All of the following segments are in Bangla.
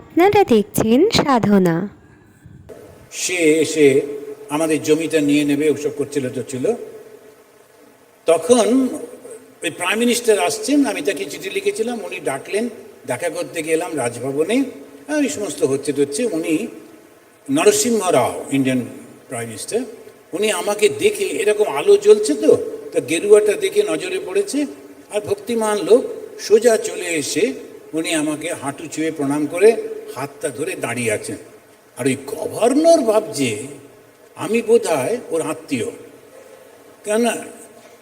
আপনারা দেখছেন সাধনা। সে এসে আমাদের জমিটা নিয়ে নেবে, ওসব করছিল তো ছিল। তখন ওই প্রাইম মিনিস্টার আসছেন, আমি তাকে চিঠি লিখেছিলাম, উনি ডাকলেন, দেখা করতে গেলাম রাজভবনে। এই সমস্ত হচ্ছে হচ্ছে উনি Narasimha Rao Indian prime minister উনি আমাকে দেখে এরকম আলো জ্বলছে তো, তা গেরুয়াটা দেখে নজরে পড়েছে, আর ভক্তিমান লোক সোজা চলে এসে উনি আমাকে হাঁটু ছুঁয়ে প্রণাম করে হাতটা ধরে দাঁড়িয়ে আছেন। আর ওই গভর্নর ভাবছে, আমি বোধ হয় ওর আত্মীয়। কেন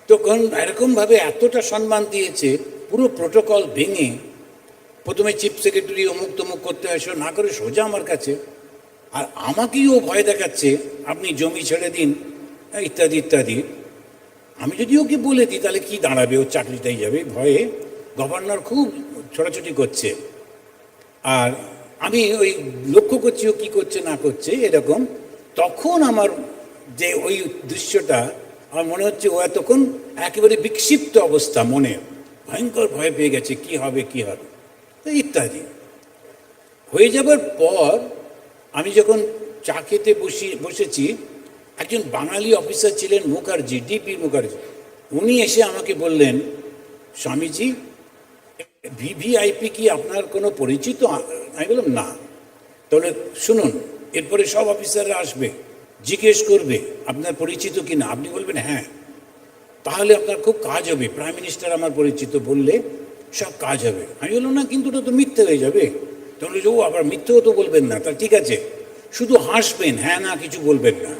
তখন এরকমভাবে এতটা সম্মান দিয়েছে, পুরো প্রোটোকল ভেঙে, প্রথমে চিফ সেক্রেটারি অমুক তমুক করতে আসো না করে সোজা আমার কাছে। আর আমাকেই ও ভয় দেখাচ্ছে, আপনি জমি ছেড়ে দিন, ইত্যাদি ইত্যাদি। আমি যদি ওকে বলে দিই, তাহলে কি দাঁড়াবে? ও চাকরিটাই যাবে। ভয়ে গভর্নর খুব ছোটাছুটি করছে। আর আমি ওই লক্ষ্য করছি ও কী করছে, না করছে, এরকম। তখন আমার যে ওই দৃশ্যটা, আমার মনে হচ্ছে ও এতক্ষণ একেবারে বিক্ষিপ্ত অবস্থা মনে। ভয়ঙ্কর ভয় পেয়ে গেছে, কি হবে কি হবে ইত্যাদি। হয়ে যাবার পর আমি যখন চা খেতে বসি, বসেছি, একজন বাঙালি অফিসার ছিলেন মুখার্জি ডিপি মুখার্জি। উনি এসে আমাকে বললেন, স্বামীজি ভিভিআইপি কি আপনার কোনো পরিচিত? আমি বললাম, না। তাহলে শুনুন, এরপরে সব অফিসাররা আসবে, জিজ্ঞেস করবে, আপনার পরিচিত কি না আপনি বলবেন হ্যাঁ। তাহলে আপনার খুব কাজ হবে। প্রাইম মিনিস্টার আমার পরিচিত বললে সব কাজ হবে। আমি বললাম, না, কিন্তু ওটা তো মিথ্যে হয়ে যাবে। তখন ও, আবার মিথ্যেও তো বলবেন না। তা ঠিক আছে, শুধু হাসবেন হ্যাঁ না, কিছু বলবেন না।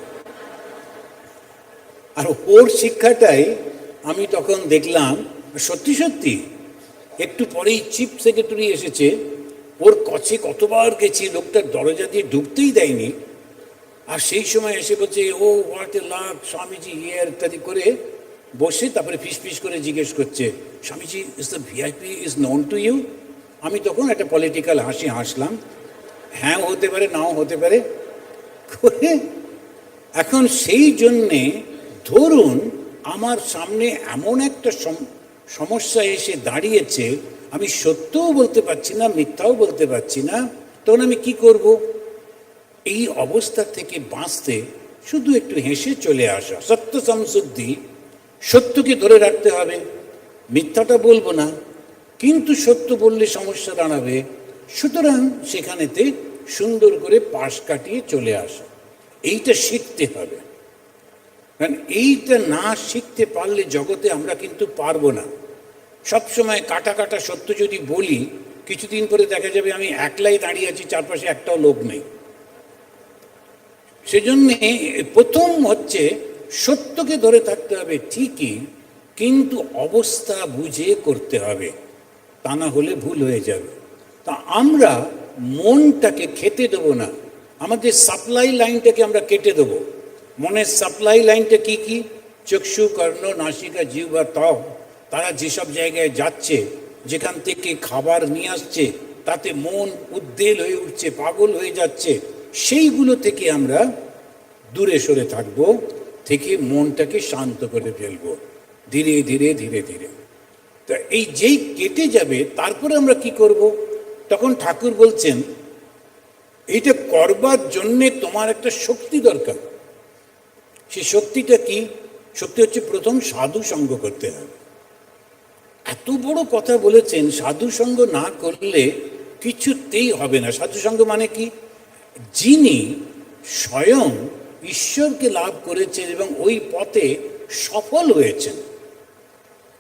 আর ওর শিক্ষাটাই আমি তখন দেখলাম, সত্যি সত্যি একটু পরেই চিফ সেক্রেটারি এসেছে। ওর কাছে কতবার গেছি, লোকটার দরজা দিয়ে ঢুকতেই দেয়নি। আর সেই সময় এসে বলছে, ও হোয়াট এ লাভ স্বামীজি ইয়ার ইত্যাদি করে বসে তারপরে ফিস ফিস করে জিজ্ঞেস করছে, Swamiji is the VIP is none to you আমি তখন একটা পলিটিক্যাল হাসি হাসলাম। হ্যাঁ হতে পারে, নাও হতে পারে। করে এখন সেই জন্যে ধরুন আমার সামনে এমন একটা সমস্যা এসে দাঁড়িয়েছে, আমি সত্যও বলতে পারছি না, মিথ্যাও বলতে পারছি না, তখন আমি কি করব? এই অবস্থা থেকে বাঁচতে শুধু একটু হেসে চলে আসা। সত্য সংশুদ্ধি সত্যকে ধরে রাখতে হবে। মিথ্যাটা বলব না, কিন্তু সত্য বললে সমস্যা দাঁড়াবে। সুতরাং সেখানেতে সুন্দর করে পাশ কাটিয়ে চলে আসা। এইটা শিখতে হবে। কারণ এইটা না শিখতে পারলে জগতে আমরা কিন্তু পারব না। সবসময় কাটা কাটা সত্য যদি বলি, কিছুদিন পরে দেখা যাবে আমি একলাই দাঁড়িয়ে আছি, চারপাশে একটাও লোক নেই। সেজন্যে প্রথম হচ্ছে সত্যকে ধরে থাকতে হবে ঠিকই, কিন্তু অবস্থা বুঝে করতে হবে, তা না হলে ভুল হয়ে যাবে। তা আমরা মনটাকে খেতে দেবো না, আমাদের সাপ্লাই লাইনটাকে আমরা কেটে দেবো। মনের সাপ্লাই লাইনটা কি কি? চক্ষু, কর্ণ, নাসিকা জিভ বা ত্বক তারা যেসব জায়গায় যাচ্ছে, যেখান থেকে খাবার নিয়ে আসছে, তাতে মন উদ্বেল হয়ে উঠছে, পাগল হয়ে যাচ্ছে, সেইগুলো থেকে আমরা দূরে সরে থাকব, থেকে মনটাকে শান্ত করে ফেলব। ধীরে ধীরে ধীরে ধীরে। তা এই যেই কেটে যাবে, তারপরে আমরা কি করব? তখন ঠাকুর বলছেন, এইটা করবার জন্যে তোমার একটা শক্তি দরকার। সেই শক্তিটা কি? শক্তি হচ্ছে প্রথম সাধু সঙ্গ করতে হবে। এত বড় কথা বলেছেন, সাধু সঙ্গ না করলে কিছুতেই হবে না। সাধু সঙ্গ মানে কি? যিনি স্বয়ং ঈশ্বরকে লাভ করেছেন এবং ওই পথে সফল হয়েছেন,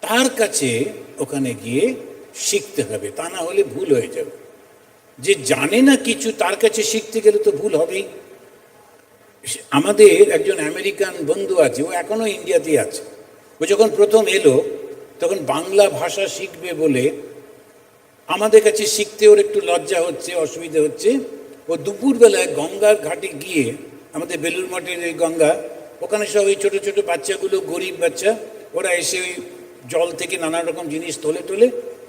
তার কাছে ওখানে গিয়ে শিখতে হবে, তা না হলে ভুল হয়ে যাবে। যে জানে না কিছু, তার কাছে শিখতে গেলে তো ভুল হবেই। আমাদের একজন আমেরিকান বন্ধু আছে, ও এখনও ইন্ডিয়াতেই আছে। ও যখন প্রথম এলো তখন বাংলা ভাষা শিখবে বলে আমাদের কাছে শিখতে ওর একটু লজ্জা হচ্ছে, অসুবিধা হচ্ছে। ও দুপুরবেলায় গঙ্গার ঘাটে গিয়ে আমাদের বেলুর মঠের এই গঙ্গা, ওখানে সব ওই ছোটো ছোটো বাচ্চাগুলো, গরিব বাচ্চা, ওরা এসে ওই জল থেকে নানা রকম জিনিস তোলে তোলে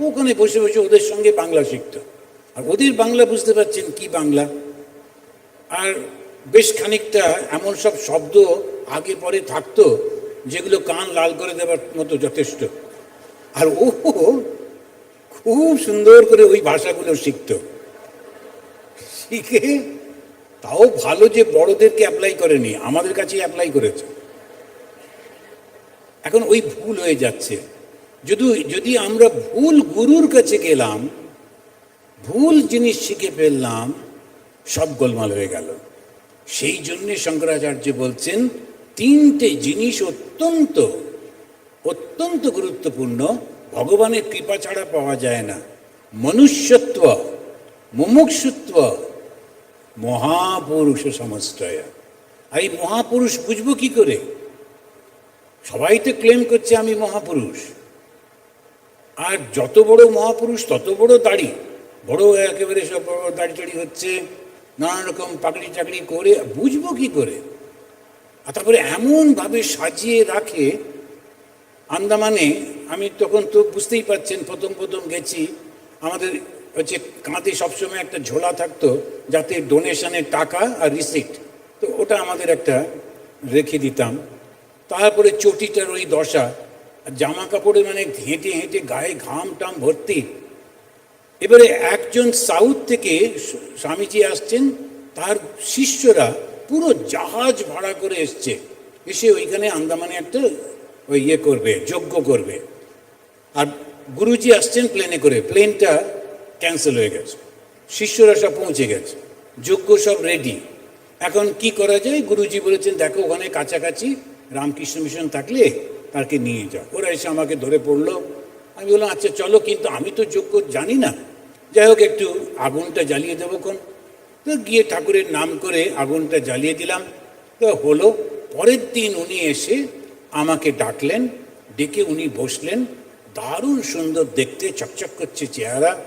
ওখানে বসে বসে ওদের সঙ্গে বাংলা শিখতো। আর ওদের বাংলা বুঝতে পারছেন কি বাংলা? আর বেশ খানিকটা এমন সব শব্দ আগে পরে থাকতো, যেগুলো কান লাল করে দেওয়ার মতো যথেষ্ট। আর ও খুব সুন্দর করে ওই ভাষাগুলো শিখতো। শিখে তাও ভালো যে বড়দেরকে অ্যাপ্লাই করেনি, আমাদের কাছে অ্যাপ্লাই করেছে। এখন ওই ভুল হয়ে যাচ্ছে। যদি যদি আমরা ভুল গুরুর কাছে গেলাম, ভুল জিনিস শিখে ফেললাম, সব গোলমাল হয়ে গেল। সেই জন্যে শঙ্করাচার্য বলছেন, তিনটে জিনিস অত্যন্ত অত্যন্ত গুরুত্বপূর্ণ, ভগবানের কৃপা ছাড়া পাওয়া যায় না। মনুষ্যত্ব, মুমুক্ষুত্ব, মহাপুরুষ সমস্তয়। আর এই মহাপুরুষ বুঝব কি করে? সবাই তো ক্লেম করছে আমি মহাপুরুষ। আর যত বড় মহাপুরুষ, তত বড় দাড়ি। বড় একেবারে সব দাড়ি টাড়ি হচ্ছে, নানা রকম পাকড়ি চাকরি করে, বুঝব কি করে? আর তারপরে এমনভাবে সাজিয়ে রাখে আন্দামানে আমি তখন তো বুঝতেই পারছেন, প্রথম প্রথম গেছি। আমাদের হচ্ছে কাঁধে সবসময় একটা ঝোলা থাকতো যাতে ডোনেশনের টাকা আর রিসিপ্ট, তো ওটা আমাদের একটা রেখে দিতাম। তারপরে চটিটার ওই দশা জামা কাপড়ে মানে হেঁটে হেঁটে গায়ে ঘাম টাম ভর্তি। এবারে একজন সাউথ থেকে স্বামীজি আসছেন, তার শিষ্যরা পুরো জাহাজ ভাড়া করে এসছে। এসে ওইখানে আন্দামানে একটা ওই ইয়ে করবে যজ্ঞ করবে। আর গুরুজি আসছেন প্লেনে করে প্লেনটা ক্যান্সেল হয়ে গেছে। শিষ্যরা সব পৌঁছে গেছে যজ্ঞ সব রেডি এখন কি করা যায়? গুরুজি বলেছেন, দেখো, ওখানে কাছাকাছি রামকৃষ্ণ মিশন থাকলে তাকে নিয়ে যাও। ওরা এসে আমাকে ধরে পড়ল। আমি বললাম আচ্ছা চলো, কিন্তু আমি তো যোগ্য জানি না। যাই হোক, একটু আগুনটা জ্বালিয়ে দেবো কোন তো গিয়ে ঠাকুরের নাম করে আগুনটা জ্বালিয়ে দিলাম। তো হলো, পরের দিন উনি এসে আমাকে ডাকলেন, ডেকে উনি বসলেন। দারুণ সুন্দর দেখতে, চকচক করছে চেহারা।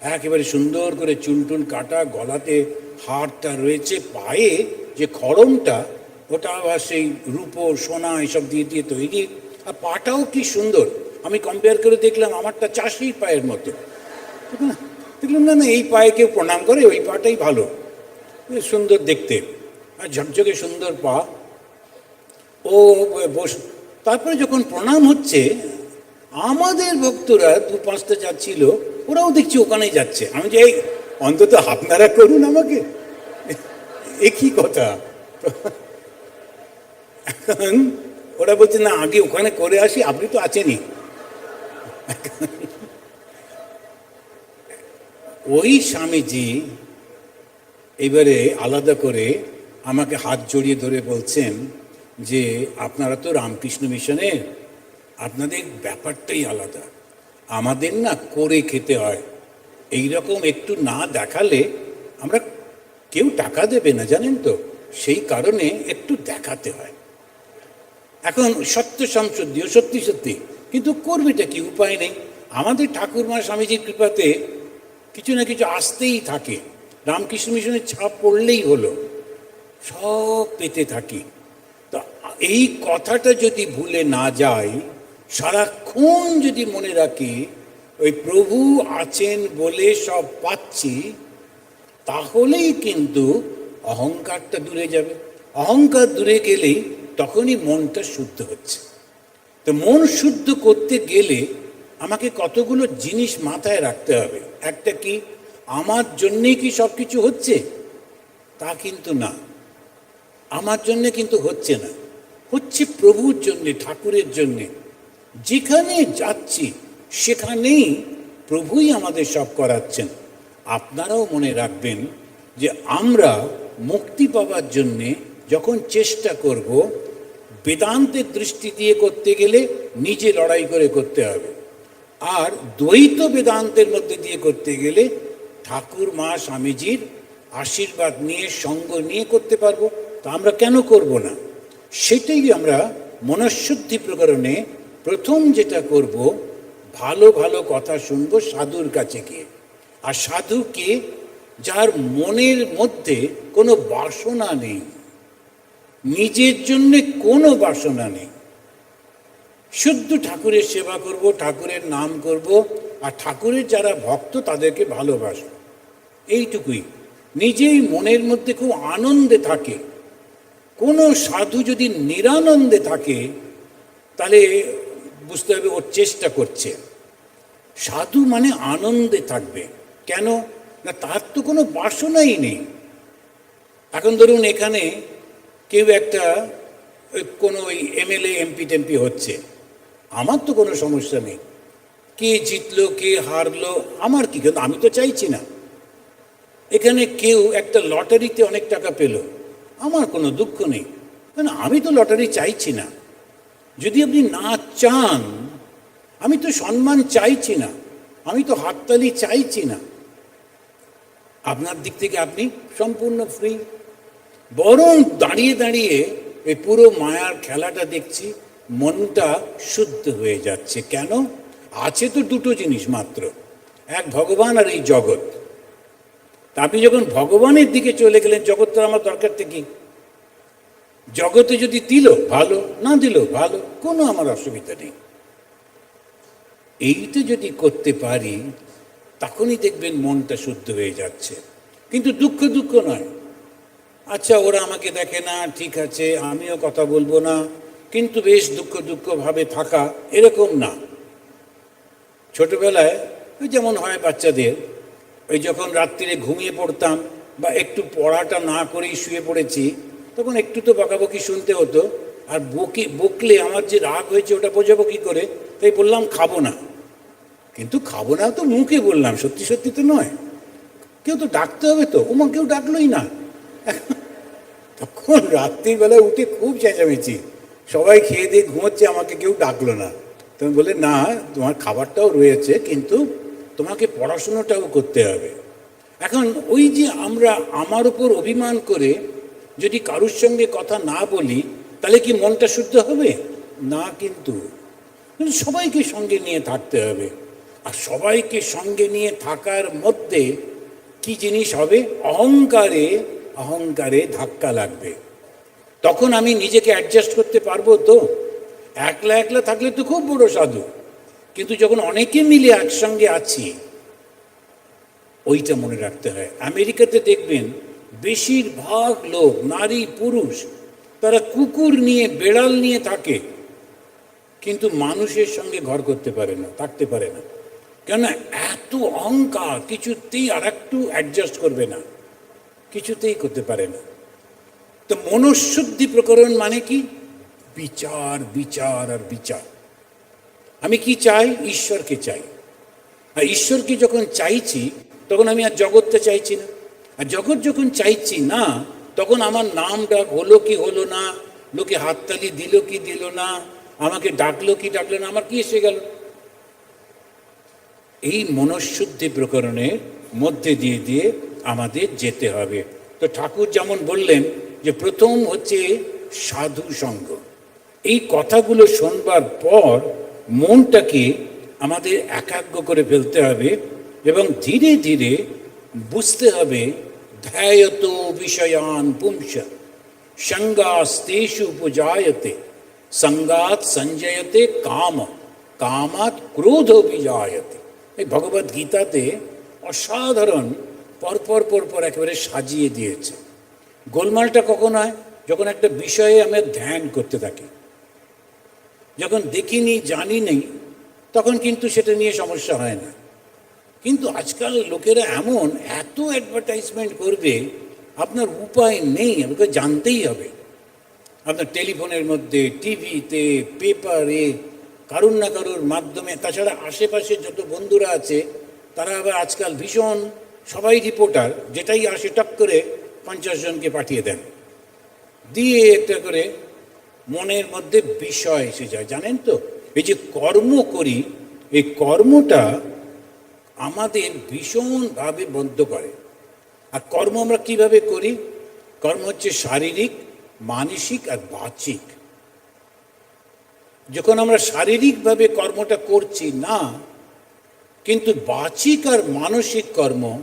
একেবারে সুন্দর করে চুল টুল কাটা, গলাতে হারটা রয়েছে, পায়ে যে খড়মটা ওটা আবার সেই রূপো, সোনা এসব দিয়ে দিয়ে তৈরি। আর পাটাও কি সুন্দর। আমি কম্পেয়ার করে দেখলাম আমারটা চাষির পায়ের মতো। দেখলাম না না, এই পায়ে কেউ প্রণাম করে, ওই পাটাই ভালো। সুন্দর দেখতে। আর ঝকঝকে সুন্দর পা। ও বস তারপরে যখন প্রণাম হচ্ছে, আমাদের ভক্তরা দু পাঁচটা যাচ্ছিল ওরাও দেখছি ওখানেই যাচ্ছে। আমি যে এই অন্তত আপনারা করুন আমাকে। এ কি কথা? এখন ওরা বলছে, না, আগে ওখানে করে আসি, আপনি তো আছেনই। ওই স্বামীজি এবারে আলাদা করে আমাকে হাত জড়িয়ে ধরে বলছেন যে আপনারা তো রামকৃষ্ণ মিশনের আপনাদের ব্যাপারটাই আলাদা। আমাদের না করে খেতে হয়। এই রকম একটু না দেখালে আমরা কেউ টাকা দেবে না, জানেন তো? সেই কারণে একটু দেখাতে হয়। এখন সত্য সংসদীয়, সত্যি সত্যি। কিন্তু করবেটা কি উপায় নেই? আমাদের ঠাকুরমা স্বামীজির কৃপাতে কিছু না কিছু আসতেই থাকে। রামকৃষ্ণ মিশনের ছাপ পড়লেই হলো। সব পেতে থাকি। তা এই কথাটা যদি ভুলে না যায় সারাক্ষণ যদি মনে রাখি, ওই প্রভু আছেন বলে সব পাচ্ছি, তাহলেই কিন্তু অহংকারটা দূরে যাবে। অহংকার দূরে গেলেই তখনই মনটা শুদ্ধ হচ্ছে। তো মন শুদ্ধ করতে গেলে আমাকে কতগুলো জিনিস মাথায় রাখতে হবে। একটা কি, আমার জন্যেই কি সব কিছু হচ্ছে? তা কিন্তু না। আমার জন্যে কিন্তু হচ্ছে না। হচ্ছে প্রভুর জন্যে, ঠাকুরের জন্যে। যেখানে যাচ্ছি, সেখানেই প্রভুই আমাদের সব করাচ্ছেন। আপনারাও মনে রাখবেন যে আমরা মুক্তি পাওয়ার জন্যে যখন চেষ্টা করব, বেদান্তের দৃষ্টি দিয়ে করতে গেলে নিজে লড়াই করে করতে হবে। আর দ্বৈত বেদান্তের মধ্যে দিয়ে করতে গেলে ঠাকুর, মা, স্বামীজির আশীর্বাদ নিয়ে, সঙ্গ নিয়ে করতে পারব। তা আমরা কেন করব না? সেটাই আমরা মনঃশুদ্ধি প্রকরণে প্রথম যেটা করব, ভালো ভালো কথা শুনব সাধুর কাছে গিয়ে। আর সাধুকে যার মনের মধ্যে কোনো বাসনা নেই, নিজের জন্যে কোনো বাসনা নেই। শুদ্ধ ঠাকুরের সেবা করব, ঠাকুরের নাম করব, আর ঠাকুরের যারা ভক্ত তাদেরকে ভালোবাসব। এইটুকুই। নিজেই মনের মধ্যে খুব আনন্দে থাকে। কোনো সাধু যদি নিরানন্দে থাকে, তাহলে বুঝতে হবে ওর চেষ্টা করছে। সাধু মানে আনন্দে থাকবে। কেন? না, তার তো কোনো বাসনাই নেই। এখন ধরুন এখানে কেউ একটা কোনো ওই এমএলএ, এমপি, টেমপি হচ্ছে। আমার তো কোনো সমস্যা নেই। কে জিতলো, কে হারলো, আমার কি? কিন্তু আমি তো চাইছি না। এখানে কেউ একটা লটারিতে অনেক টাকা পেল। আমার কোনো দুঃখ নেই। কেন? আমি তো লটারি চাইছি না। যদি আপনি না চান, আমি তো সম্মান চাইছি না। আমি তো হাততালি চাইছি না। আপনার দিক থেকে আপনি সম্পূর্ণ ফ্রি বরং দাঁড়িয়ে দাঁড়িয়ে এই পুরো মায়ার খেলাটা দেখছি, মনটা শুদ্ধ হয়ে যাচ্ছে। কেন? আছে তো দুটো জিনিস মাত্র। এক, ভগবান আর এই জগৎ। তা আপনি যখন ভগবানের দিকে চলে গেলেন জগৎটা আমার দরকারটা কি জগতে যদি দিল, ভালো, না দিল, ভালো, কোনো আমার অসুবিধা নেই। এইটা যদি করতে পারি, তখনই দেখবেন মনটা শুদ্ধ হয়ে যাচ্ছে। কিন্তু দুঃখ দুঃখ নয়। আচ্ছা ওরা আমাকে দেখে না, ঠিক আছে, আমিও কথা বলব না, কিন্তু বেশ দুঃখ দুঃখ ভাবে থাকা এরকম না। ছোটবেলায় যেমন হয় বাচ্চাদের ওই যখন রাত্রিরে ঘুমিয়ে পড়তাম বা একটু পড়াটা না করেই শুয়ে পড়েছি, তখন একটু তো বকাবকি শুনতে হতো। আর বকি, বকলে আমার যে রাগ হয়েছে ওটা বোঝাবো কি করে, তাই বললাম খাব না। কিন্তু খাব না তো মুখে বললাম, সত্যি সত্যি তো নয়। কেউ তো ডাকতে হবে তো ওমা কেউ ডাকলোই না। তখন রাত্রিবেলা উঠে খুব চেঁচামেচি, সবাই খেয়ে দিয়ে ঘুমোচ্ছে, আমাকে কেউ ডাকলো না। তুমি বলে না, তোমার খাবারটাও রয়েছে, কিন্তু তোমাকে পড়াশুনোটাও করতে হবে। এখন ওই যে আমরা আমার উপর অভিমান করে যদি কারুর সঙ্গে কথা না বলি, তাহলে কি মনটা শুদ্ধ হবে? না কিন্তু। সবাইকে সঙ্গে নিয়ে থাকতে হবে। আর সবাইকে সঙ্গে নিয়ে থাকার মধ্যে কি জিনিস হবে? অহংকারে অহংকারে ধাক্কা লাগবে। তখন আমি নিজেকে অ্যাডজাস্ট করতে পারব তো? একলা একলা থাকলে তো খুব বড় সাধু। কিন্তু যখন অনেকে মিলে একসঙ্গে আছি, ওইটা মনে রাখতে হয়। আমেরিকাতে দেখবেন বেশিরভাগ লোক, নারী, পুরুষ, তারা কুকুর নিয়ে, বেড়াল নিয়ে থাকে। কিন্তু মানুষের সঙ্গে ঘর করতে পারে না, থাকতে পারে না। কেন এত অহংকার, কিছুতেই আর একটু অ্যাডজাস্ট করবে না। কিছুতেই করতে পারে না। তো মনশুদ্ধি প্রকরণ মানে কি? বিচার বিচার আর বিচার। আমি কি চাই? ঈশ্বরকে চাই। আর ঈশ্বরকে যখন চাইছি, তখন আমি আর জগৎটা চাইছি না। আর জগৎ যখন চাইছি না, তখন আমার নাম ডাক হলো কি হলো না, লোকে হাততালি দিল কি দিল না, আমাকে ডাকলো কি ডাকলো না, আমার কি এসে গেল? এই মনঃশুদ্ধি প্রকরণের মধ্যে দিয়ে দিয়ে আমাদের যেতে হবে। তো ঠাকুর যেমন বললেন যে প্রথম হচ্ছে সাধু সঙ্গ এই কথাগুলো শোনবার পর মনটাকে আমাদের একাগ্র করে ফেলতে হবে এবং ধীরে ধীরে বুঝতে হবে, ধ্যায়ত বিষয়ান পুংস, সঙ্গাস্তেষু উপজায়তে সঙ্গাত সঞ্জয়তে কাম কামাত ক্রোধ বিজায়তে এই ভগবত গীতাতে অসাধারণ পরপর পরপর একেবারে সাজিয়ে দিয়েছে। গোলমালটা কখন হয়? যখন একটা বিষয়ে আমরা ধ্যান করতে থাকি। যখন দেখিনি, জানি নেই, তখন কিন্তু সেটা নিয়ে সমস্যা হয় না। কিন্তু আজকাল লোকেরা এমন এত অ্যাডভার্টাইজমেন্ট করবে, আপনার উপায় নেই, আপনাকে জানতেই হবে। আপনার টেলিফোনের মধ্যে টিভিতে পেপারে কারুর না কারুর মাধ্যমে, তাছাড়া আশেপাশে যত বন্ধুরা আছে, তারা আবার আজকাল ভীষণ, সবাই রিপোর্টার যেটাই আসে টক করে, পঞ্চাশ জনকে পাঠিয়ে দেন। দিয়ে একটা করে মনের মধ্যে বিষয় এসে যায়, জানেন তো? এই যে কর্ম করি, এই কর্মটা আমাদের ভীষণভাবে বদ্ধ করে। আর কর্ম আমরা কীভাবে করি? কর্ম হচ্ছে শারীরিক, মানসিক আর বাচিক যখন আমরা শারীরিকভাবে কর্মটা করছি, না, কিন্তু বাচিক আর মানসিক কর্ম,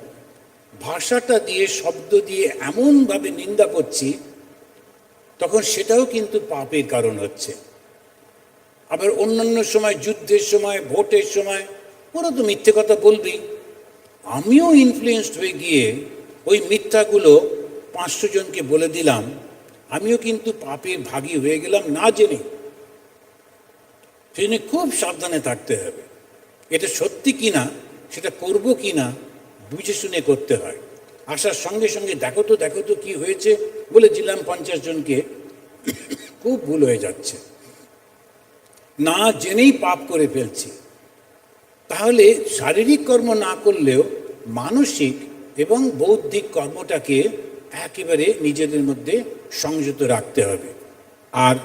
ভাষাটা দিয়ে, শব্দ দিয়ে এমনভাবে নিন্দা করছি তখন সেটাও কিন্তু পাপের কারণ হচ্ছে। আবার অন্যান্য সময়, যুদ্ধের সময়, ভোটের সময়, ওরা তো মিথ্যে কথা বলবি আমিও ইনফ্লুয়েসড হয়ে গিয়ে ওই মিথ্যাগুলো পাঁচশো জনকে বলে দিলাম। আমিও কিন্তু পাপের ভাগী হয়ে গেলাম, না জেনে। সেই জন্য খুব সাবধানে থাকতে হবে। এটা সত্যি কিনা, সেটা করব কিনা, বুঝে শুনে করতে হয়। আসার সঙ্গে সঙ্গে দেখো তো দেখো তো কি হয়েছে। বলেছিলাম পঞ্চাশ জনকে, খুব ভুল হয়ে যাচ্ছে। না জেনেই পাপ করে ফেলছি। তাহলে শারীরিক কর্ম না করলেও মানসিক এবং বৌদ্ধিক কর্মটাকে একেবারে নিজেদের মধ্যে সংযত রাখতে হবে। আর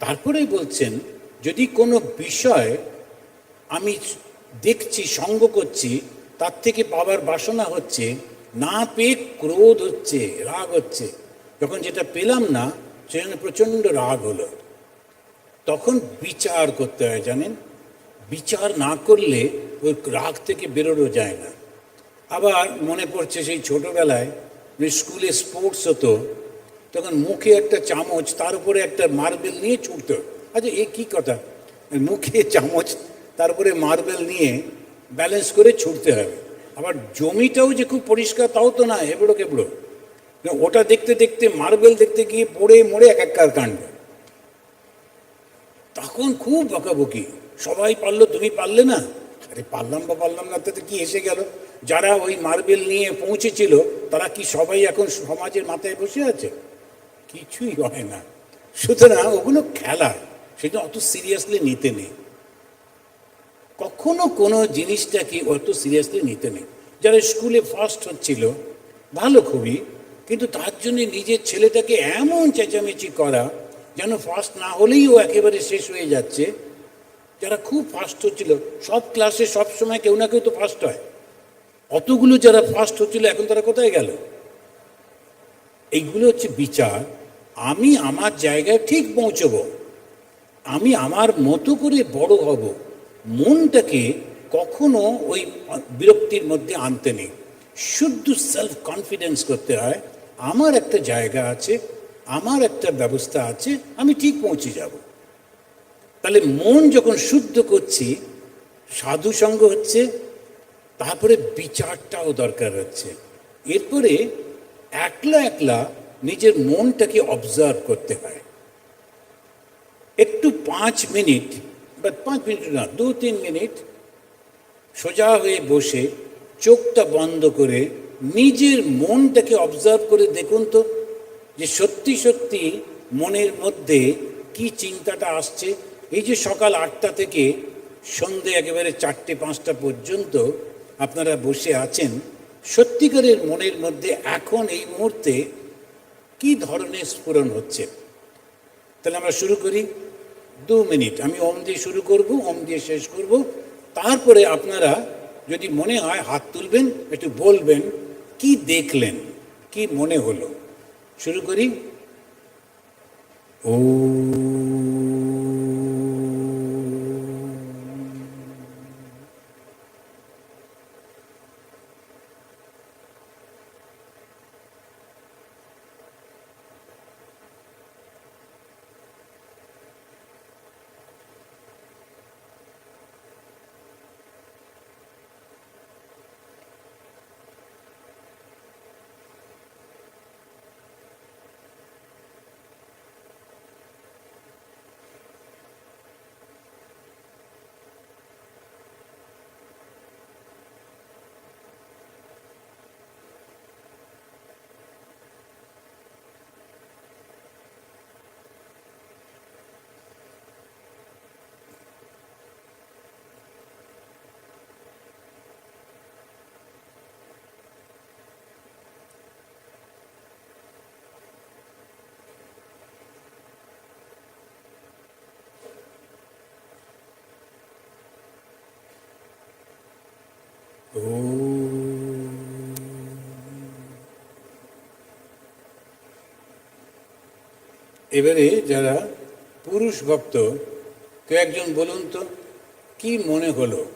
তারপরে বলছেন, যদি কোনো বিষয় আমি দেখছি, সঙ্গ করছি, তার থেকে পাওয়ার বাসনা হচ্ছে, না পেয়ে ক্রোধ হচ্ছে, রাগ হচ্ছে যখন যেটা পেলাম না সেখানে প্রচণ্ড রাগ হলো। তখন বিচার করতে হয়, জানেন? বিচার না করলে ওই রাগ থেকে বেরোনো যায় না। আবার মনে পড়ছে সেই ছোটবেলায় যে স্কুলে স্পোর্টস হতো, তখন মুখে একটা চামচ, তার উপরে একটা মার্বেল নিয়ে ছুটতো। আচ্ছা এ কি কথা? মুখে চামচ তারপরে মার্বেল নিয়ে ব্যালেন্স করে ছুটতে হবে। আবার জমিটাও যে খুব পরিষ্কার, তাও তো না এবড়ো কেবড়ো ওটা দেখতে দেখতে মার্বেল দেখতে গিয়ে পড়ে মরে এক এককার কাণ্ড। তখন খুব বকাবকি। সবাই পারল, তুমি পারলে না? আরে, পারলাম বা পারলাম না, তাতে কি এসে গেল? যারা ওই মার্বেল নিয়ে পৌঁছেছিল, তারা কি সবাই এখন সমাজের মাথায় বসে আছে? কিছুই হয় না। সুতরাং ওগুলো খেলা, সেটা অত সিরিয়াসলি নিতে নেই। কখনো কোনো জিনিসটাকে অত সিরিয়াসলি নিতে নেই। যারা স্কুলে ফার্স্ট হচ্ছিল, ভালো খুবই কিন্তু তার জন্য নিজের ছেলেটাকে এমন চেঁচামেচি করা, যেন ফার্স্ট না হলেই ও একেবারে শেষ হয়ে যাচ্ছে। যারা খুব ফার্স্ট হচ্ছিল, সব ক্লাসে সব সময় কেউ না কেউ তো ফার্স্ট হয়। অতগুলো যারা ফার্স্ট হচ্ছিল, এখন তারা কোথায় গেল? এইগুলো হচ্ছে বিচার। আমি আমার জায়গায় ঠিক পৌঁছব। আমি আমার মতো করে বড় হব। মনটাকে কখনো ওই বিরক্তির মধ্যে আনতে নেই। শুদ্ধ সেলফ কনফিডেন্স করতে হয়। আমার একটা জায়গা আছে, আমার একটা ব্যবস্থা আছে, আমি ঠিক পৌঁছে যাব। তাহলে মন যখন শুদ্ধ করছি, সাধু সঙ্গ হচ্ছে, তারপরে বিচারটাও দরকার হচ্ছে। এরপরে একলা একলা নিজের মনটাকে অবজার্ভ করতে হয়। একটু পাঁচ মিনিট, বা পাঁচ মিনিট না দু তিন মিনিট সোজা হয়ে বসে চোখটা বন্ধ করে নিজের মনটাকে অবজার্ভ করে দেখুন তো যে সত্যি সত্যি মনের মধ্যে কি চিন্তাটা আসছে। এই যে সকাল আটটা থেকে সন্ধে একেবারে চারটে পাঁচটা পর্যন্ত আপনারা বসে আছেন, সত্যিকারের মনের মধ্যে এখন এই মুহূর্তে কি ধরনের স্ফুরণ হচ্ছে? তাহলে আমরা শুরু করি। দু মিনিট, আমি ওম দিয়ে শুরু করব, ওম দিয়ে শেষ করব। তারপরে আপনারা যদি মনে হয় হাত তুলবেন, একটু বলবেন কি দেখলেন? কি মনে হলো? শুরু করি। ও এবারে যারা পুরুষ ভক্ত কেউ একজন বলুন তো, কি মনে হলো?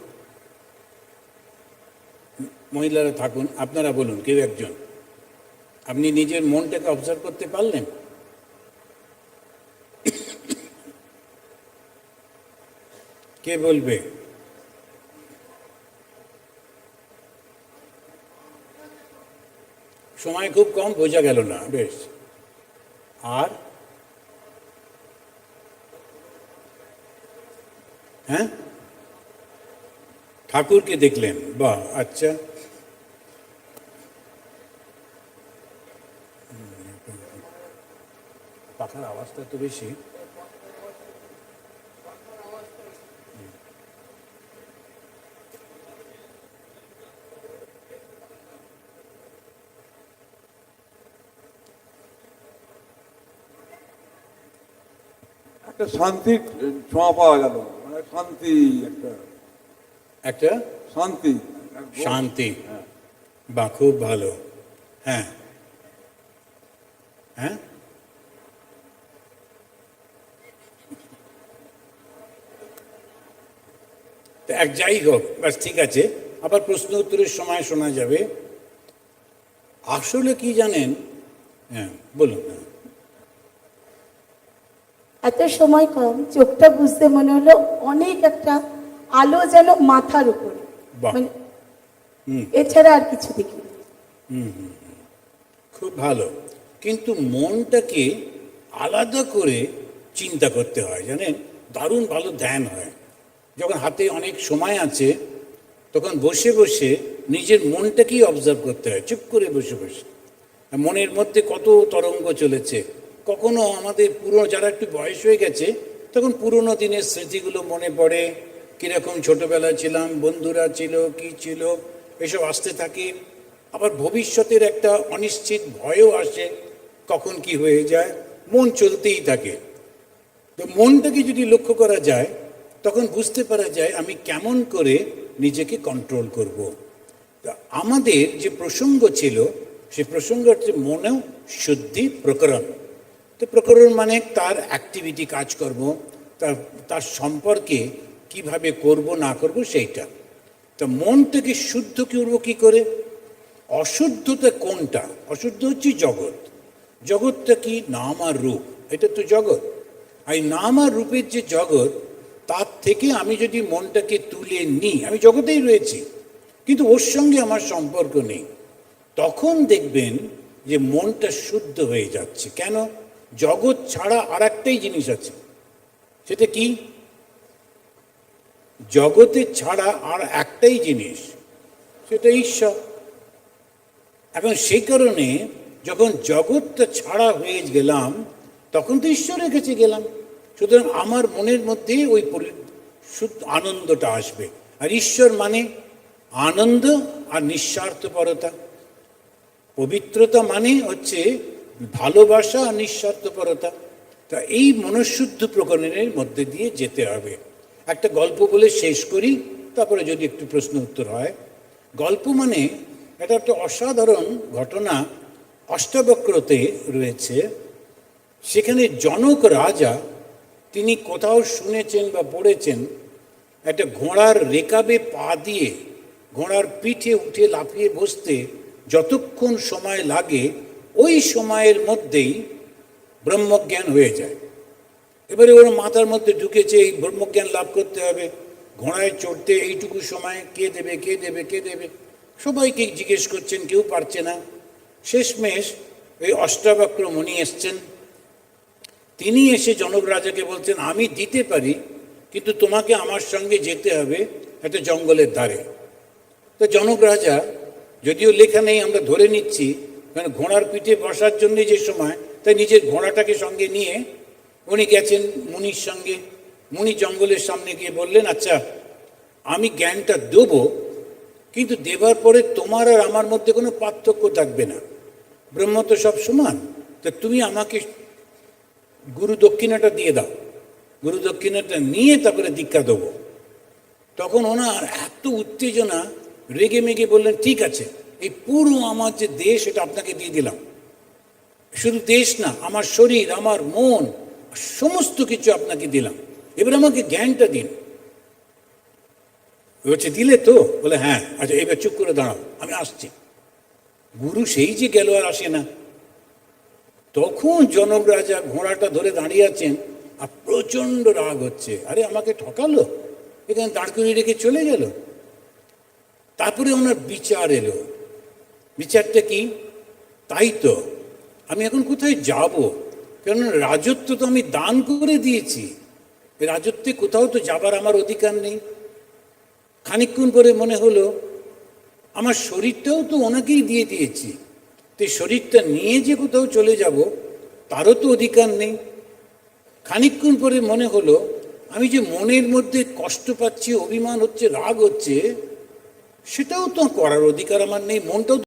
মহিলারা থাকুন, আপনারা বলুন, কেউ একজন। আপনি নিজের মনটাকে অবজার্ভ করতে পারলেন? কে বলবে? সময় খুব কম, বোঝা গেল না, বেশ। আর? হ্যাঁ? ঠাকুরকে দেখলেন, বাহ আচ্ছা। পাখার আওয়াজটা তো বেশি। শান্তির ছোঁয়া পাওয়া গেল। মানে শান্তি একটা। একটা? শান্তি। শান্তি। বা খুব ভালো। হ্যাঁ। হ্যাঁ? এক যাই হোক বাস ঠিক আছে। আবার প্রশ্ন উত্তরের সময় শোনা যাবে। আসলে কি জানেন? হ্যাঁ বলুন। এত সময় কম চোখটা বুঝতে মনে হলো অনেক একটা আলো যেন মাথার উপরে। মানে। এছাড়া আর কিছু দেখি। খুব ভালো। কিন্তু মনটাকে আলাদা করে চিন্তা করতে হয় জানেন? দারুণ ভালো ধ্যান হয়। যখন হাতে অনেক সময় আছে তখন বসে বসে নিজের মনটাকেই অবজার্ভ করতে হয়। চুপ করে বসে বসে। মনের মধ্যে কত তরঙ্গ চলেছে। কখনো আমাদের পুরনো যারা একটু বয়স হয়ে গেছে, তখন পুরনো দিনের স্মৃতিগুলো মনে পড়ে। কীরকম ছোটবেলা ছিলাম, বন্ধুরা ছিল, কি ছিল, এসব আসতে থাকে। আবার ভবিষ্যতের একটা অনিশ্চিত ভয়ও আসে, কখন কি হয়ে যায়, মন চলতেই থাকে। তো মনটাকে যদি লক্ষ্য করা যায়, তখন বুঝতে পারা যায় আমি কেমন করে নিজেকে কন্ট্রোল করব। তা আমাদের যে প্রসঙ্গ ছিল, সে প্রসঙ্গ হচ্ছে মনেও শুদ্ধি প্রকরণ। তো প্রকরণ মানে তার অ্যাক্টিভিটি কাজকর্ম তার তার সম্পর্কে কীভাবে করব, না করব সেইটা। তা মনটাকে শুদ্ধ করব কী করে? অশুদ্ধতা কোনটা? অশুদ্ধ হচ্ছে জগৎ। জগৎটা কি? নাম আর রূপ। এটা তো জগৎ। আর নাম আর রূপের যে জগৎ, তার থেকে আমি যদি মনটাকে তুলে নিই, আমি জগতেই রয়েছি, কিন্তু ওর সঙ্গে আমার সম্পর্ক নেই। তখন দেখবেন যে মনটা শুদ্ধ হয়ে যাচ্ছে। কেন? জগৎ ছাড়া আর একটাই জিনিস আছে। সেটা কি? জগতের ছাড়া আর একটাই জিনিস, সেটা ঈশ্বর। এখন সেই কারণে যখন জগৎটা ছাড়া হয়ে গেলাম, তখন তো ঈশ্বরের কাছে গেলাম। সুতরাং আমার মনের মধ্যে ওই আনন্দটা আসবে। আর ঈশ্বর মানে আনন্দ আর নিঃস্বার্থপরতা। পবিত্রতা মানে হচ্ছে ভালোবাসা নিঃস্বার্থপরতা। তা এই মনশুদ্ধ প্রকরণের মধ্যে দিয়ে যেতে হবে। একটা গল্প বলে শেষ করি, তারপরে যদি একটু প্রশ্ন উত্তর হয়। গল্প মানে এটা একটা অসাধারণ ঘটনা অষ্টাবক্রতে রয়েছে। সেখানে জনক রাজা তিনি কোথাও শুনেছেন বা পড়েছেন, একটা ঘোড়ার রেকাবে পা দিয়ে, ঘোড়ার পিঠে উঠে লাফিয়ে বসতে যতক্ষণ সময় লাগে ওই সময়ের মধ্যেই ব্রহ্মজ্ঞান হয়ে যায়। এবারে ওর মাথার মধ্যে ঢুকেছে, এই ব্রহ্মজ্ঞান লাভ করতে হবে। ঘোড়ায় চড়তে এইটুকু সময় কে দেবে কে দেবে কে দেবে? সবাইকে জিজ্ঞেস করছেন, কেউ পারছে না। শেষমেশ ওই অষ্টাবক্র মুনি এসছেন। তিনি এসে জনক রাজাকে বলছেন, আমি দিতে পারি, কিন্তু তোমাকে আমার সঙ্গে যেতে হবে একটা জঙ্গলের ধারে। তো জনক রাজা, যদিও লেখা নেই, আমরা ধরে নিচ্ছি কারণ ঘোড়ার পিঠে বসার জন্য যে সময়, তাই নিজের ঘোড়াটাকে সঙ্গে নিয়ে উনি গেছেন মুনির সঙ্গে। মুনি জঙ্গলের সামনে গিয়ে বললেন আচ্ছা আমি জ্ঞানটা দেবো, কিন্তু দেবার পরে তোমার আর আমার মধ্যে কোনো পার্থক্য থাকবে না। ব্রহ্ম তো সব সমান। তা তুমি আমাকে গুরু দক্ষিণাটা দিয়ে দাও। গুরু দক্ষিণাটা নিয়ে তারপরে দীক্ষা দেবো। তখন ওনার এত উত্তেজনা, রেগে মেগে বললেন, ঠিক আছে এই পুরো আমার যে দেশ, এটা আপনাকে দিয়ে দিলাম। শুধু দেশ না, আমার শরীর, আমার মন, সমস্ত কিছু আপনাকে দিলাম। এবার আমাকে জ্ঞানটা দিন। বলছে, দিলে তো? বলে হ্যাঁ। আচ্ছা এবার চুপ করে দাঁড়াও, আমি আসছি। গুরু সেই যে গেল আর আসে না। তখন জনক রাজা ঘোড়াটা ধরে দাঁড়িয়ে আছেন আর প্রচণ্ড রাগ হচ্ছে। আরে, আমাকে ঠকালো? এখানে দাঁড় করিয়ে রেখে চলে গেল? তারপরে ওনার বিচার এলো। বিচারটা কি? তাই তো। আমি এখন কোথায় যাব? কারণ রাজত্ব তো আমি দান করে দিয়েছি। রাজত্বে কোথাও তো যাবার আমার অধিকার নেই। খানিকক্ষণ পরে মনে হলো, আমার শরীরটাও তো ওনাকেই দিয়ে দিয়েছি। তো শরীরটা নিয়ে যে কোথাও চলে যাব, তারও তো অধিকার নেই। খানিকক্ষণ পরে মনে হলো, আমি যে মনের মধ্যে কষ্ট পাচ্ছি, অভিমান হচ্ছে, রাগ হচ্ছে, সেটাও তো করার অধিকার আমার নেই, মনটাও